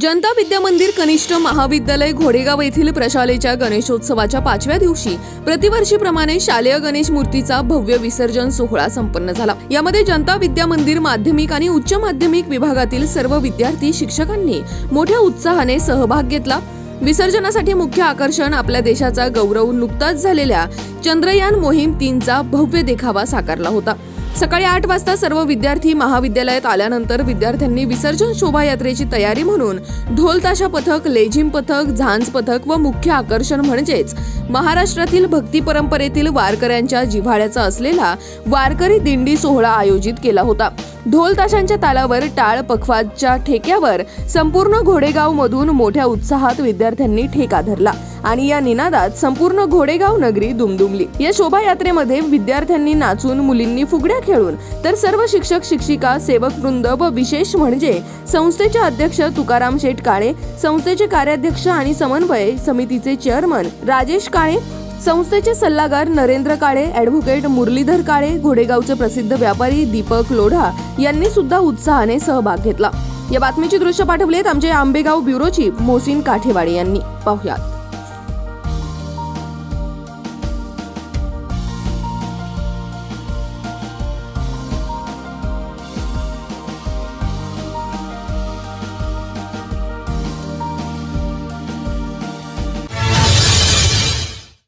जनता विद्या मंदिर कनिष्ठ महाविद्यालय घोडेगाव येथील प्रशालेच्या गणेशोत्सवाच्या पाचव्या दिवशी प्रतिवर्षीप्रमाणे शालेय गणेश मूर्तीचा भव्य विसर्जन सोहळा संपन्न झाला. यामध्ये जनता विद्या मंदिर माध्यमिक आणि उच्च माध्यमिक विभागातील सर्व विद्यार्थी शिक्षकांनी मोठ्या उत्साहाने सहभाग घेतला. विसर्जनासाठी मुख्य आकर्षण आपल्या देशाचा गौरव नुकताच झालेल्या चंद्रयान मोहीम तीनचा भव्य देखावा साकारला होता. सकाळी आठ वाजता सर्व विद्यार्थी महाविद्यालयात आल्यानंतर विद्यार्थ्यांनी विसर्जन शोभायात्रेची तयारी म्हणून ढोल ताशा पथक लेझिम पथक झांज पथक व मुख्य आकर्षण म्हणजेच महाराष्ट्रातील भक्ती परंपरेतील वारकऱ्यांच्या जिव्हाळ्याचा असलेला वारकरी दिंडी सोहळा आयोजित केला होता. ढोल ताशांच्या तालावर टाळ पखवाजच्या ठेक्यावर संपूर्ण घोडेगाव मधून मोठ्या उत्साहात विद्यार्थ्यांनी ठेका धरला. आणि या निनादात संपूर्ण घोडेगाव नगरी दुमदुमली. या शोभायात्रेमध्ये विद्यार्थ्यांनी नाचून मुलींनी फुगड्या खेळून तर सर्व शिक्षक शिक्षिका सेवक वृंद व विशेष म्हणजे संस्थेचे अध्यक्ष तुकाराम शेठ काळे संस्थेचे कार्याध्यक्ष आणि समन्वय समितीचे चेअरमन राजेश काळे संस्थेचे सल्लागार नरेंद्र काळे ॲडव्होकेट मुरलीधर काळे घोडेगावचे प्रसिद्ध व्यापारी दीपक लोढा यांनी सुद्धा उत्साहाने सहभाग घेतला. या बातमीची दृश्य पाठवलेत आमचे आंबेगाव ब्युरोची मोसिन काठेवाडे काठेवाडी यांनी. पाहुयात.